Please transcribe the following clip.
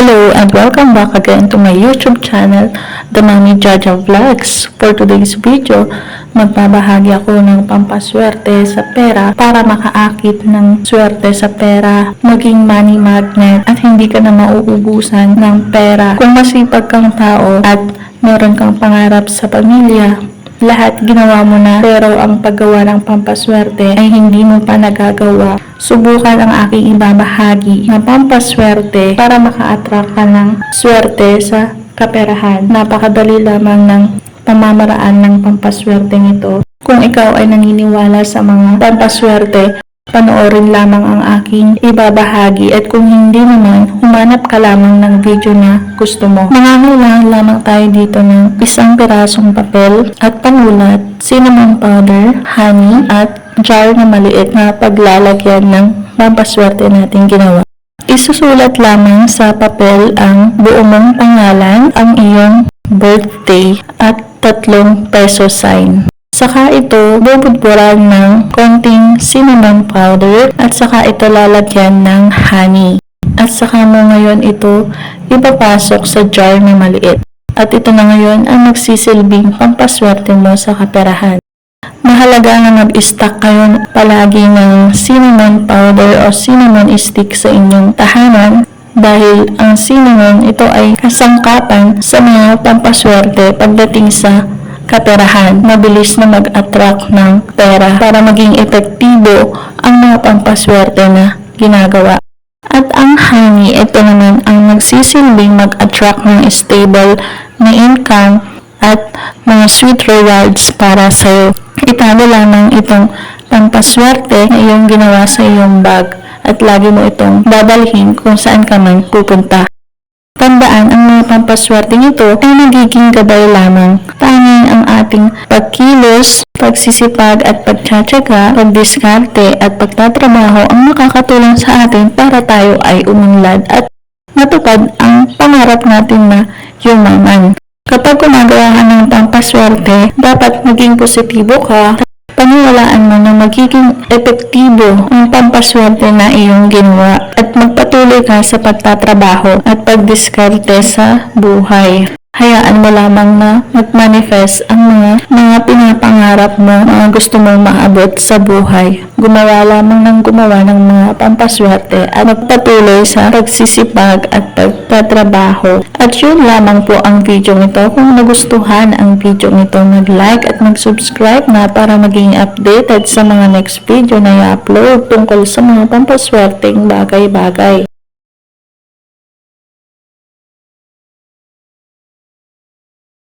Hello and welcome back again to my YouTube channel, The Mami Jaja Vlogs. For today's video, magbabahagi ako ng pampaswerte sa pera para makaakit ng swerte sa pera, maging money magnet at hindi ka na mauubusan ng pera. Kung masipag kang tao at meron kang pangarap sa pamilya, lahat ginawa mo na pero ang paggawa ng pampaswerte ay hindi mo pa nagagawa. Subukan ang aking ibabahagi na pampaswerte para maka-attract ka ng swerte sa kaperahan. Napakadali lamang ng pamamaraan ng pampaswerte nito. Kung ikaw ay naniniwala sa mga pampaswerte, panoorin lamang ang aking ibabahagi at kung hindi naman, humanap ka lamang ng video na gusto mo. Mangangailangan lamang tayo dito ng isang pirasong papel at panulat, cinnamon powder, honey, at jar na maliit na paglalagyan ng pampaswerte natin ginawa. Isusulat lamang sa papel ang buo mong pangalan, ang iyong birthday, at tatlong peso sign. Saka ito bubudburan ng konting cinnamon powder at saka ito lalagyan ng honey. At saka mo ngayon ito ipapasok sa jar na maliit. At ito na ngayon ang magsisilbing pampaswerte mo sa kaperahan. Mahalaga na mag-stock kayo palagi ng cinnamon powder o cinnamon stick sa inyong tahanan dahil ang cinnamon ito ay kasangkapan sa mga pampaswerte pagdating sa kaperahan. Mabilis na mag-attract ng pera para maging epektibo ang mga pampaswerte na ginagawa. At ang honey, ito naman ang nagsisilbing mag-attract ng stable na income at mga sweet rewards para sa Itago lamang itong pampaswerte na iyong ginawa sa iyong bag at lagi mo itong babalhin kung saan ka man pupunta. Tandaan, pampaswerte nito ay nagiging gabay lamang. Tanging ang ating pagkilos, pagsisipag at pagtsatsaga, pagdiskarte at pagtatrabaho ang makakatulong sa atin para tayo ay umunlad at matupad ang pangarap natin na yumaman. Kapag gumagawa ng pampaswerte, dapat maging positibo ka. Paniwalaan mo na magiging epektibo ang pampaswerte na iyong ginawa at magpatuloy ka sa pagtatrabaho at pagdiskarte sa buhay. Hayaan mo lamang na mag-manifest ang mga mga pinapangarap mo, mga gusto mong maabot sa buhay. Gumawa lamang ng gumawa ng mga pampaswerte at magpatuloy sa pagsisipag at pagtatrabaho. At yun lamang po ang video nito. Kung nagustuhan ang video nito, mag-like at mag-subscribe na para maging updated sa mga next video na i-upload tungkol sa mga pampaswerteng bagay-bagay.